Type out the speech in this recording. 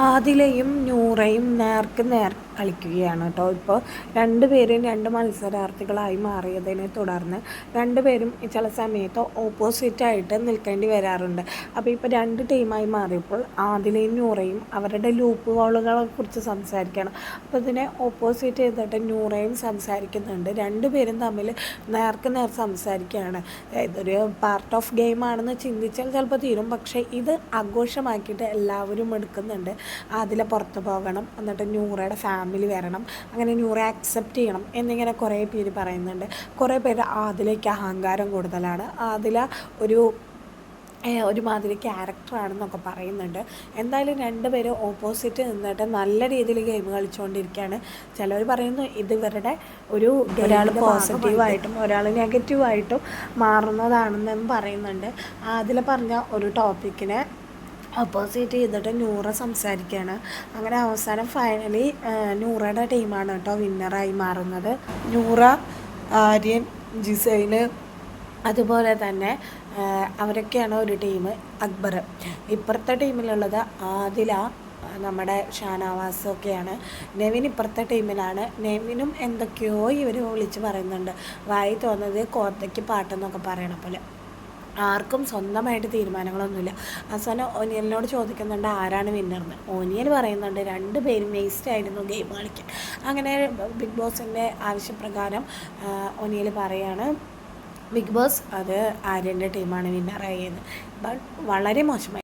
ആദിലയും നൂറയും നേർക്ക് നേർ കളിക്കുകയാണ് കേട്ടോ. ഇപ്പോൾ രണ്ടുപേരും രണ്ട് മത്സരാർത്ഥികളായി മാറിയതിനെ തുടർന്ന് രണ്ടുപേരും ചില സമയത്ത് ഓപ്പോസിറ്റായിട്ട് നിൽക്കേണ്ടി വരാറുണ്ട്. അപ്പോൾ ഇപ്പോൾ രണ്ട് ടീമായി മാറിയപ്പോൾ ആദിലയും നൂറയും അവരുടെ ലൂപ്പ് ബോളുകളെ കുറിച്ച് സംസാരിക്കണം അപ്പോൾ ഇതിനെ ഓപ്പോസിറ്റ് ചെയ്തിട്ട് നൂറയും സംസാരിക്കുന്നുണ്ട്. രണ്ടുപേരും തമ്മിൽ നേർക്ക് നേർ സംസാരിക്കുകയാണ്. ഇതൊരു പാർട്ട് ഓഫ് ഗെയിമാണെന്ന് ചിന്തിച്ചാൽ ചിലപ്പോൾ തീരും. പക്ഷേ ഇത് ആഘോഷമാക്കിയിട്ട് എല്ലാവരും എടുക്കുന്നുണ്ട്. അതിലെ പുറത്ത് പോകണം. എന്നിട്ട് നൂറയുടെ ഫാമിലി വരണം. അങ്ങനെ ന്യൂറെ അക്സെപ്റ്റ് ചെയ്യണം എന്നിങ്ങനെ കുറേ പേര് പറയുന്നുണ്ട്. കുറേ പേര് ആദിലേക്ക് അഹങ്കാരം കൂടുതലാണ്. ആദില ഒരു ഒരുമാതിരി ക്യാരക്ടറാണെന്നൊക്കെ പറയുന്നുണ്ട്. എന്തായാലും രണ്ടുപേരും ഓപ്പോസിറ്റ് നിന്നിട്ട് നല്ല രീതിയിൽ ഗെയിം കളിച്ചുകൊണ്ടിരിക്കുകയാണ് ചിലർ പറയുന്നു ഇത് ഇവരുടെ ഒരു ഒരാൾ പോസിറ്റീവായിട്ടും ഒരാൾ നെഗറ്റീവായിട്ടും മാറുന്നതാണെന്നും പറയുന്നുണ്ട്. അതിൽ പറഞ്ഞ ഒരു ടോപ്പിക്കിനെ ഓപ്പോസിറ്റ് ചെയ്തിട്ട് നൂറ സംസാരിക്കുകയാണ് അങ്ങനെ അവസാനം ഫൈനലി നൂറയുടെ ടീമാണ് കേട്ടോ വിന്നറായി മാറുന്നത്. നൂറ ആര്യൻ ജിസൈന് അതുപോലെ തന്നെ അവരൊക്കെയാണ് ഒരു ടീം അക്ബർ. ഇപ്പുറത്തെ ടീമിലുള്ളത് ആദില നമ്മുടെ ഷാനവാസും ഒക്കെയാണ്. നെവിൻ ഇപ്പുറത്തെ ടീമിലാണ് നെവിനും എന്തൊക്കെയോ ഇവർ വിളിച്ച് പറയുന്നുണ്ട്. വായി തോന്നുന്നത് കോത്തയ്ക്ക് പാട്ടെന്നൊക്കെ പറയണ പോലെ. ആർക്കും സ്വന്തമായിട്ട് തീരുമാനങ്ങളൊന്നുമില്ല. അവസാനം ഒനിയലിനോട് ചോദിക്കുന്നുണ്ട് ആരാണ് വിന്നർന്ന് ഓനിയൽ പറയുന്നുണ്ട് രണ്ട് പേരും വേസ്റ്റ് ആയിരുന്നു ഗെയിം കളിക്കാൻ. അങ്ങനെ ബിഗ് ബോസിന്റെ ആവശ്യപ്രകാരം ഒനിയൽ പറയാണ് ബിഗ് ബോസ് അത് ആര്യന്റെ ടീമാണ് വിന്നറായത് ബട്ട് വളരെ മോശമായി.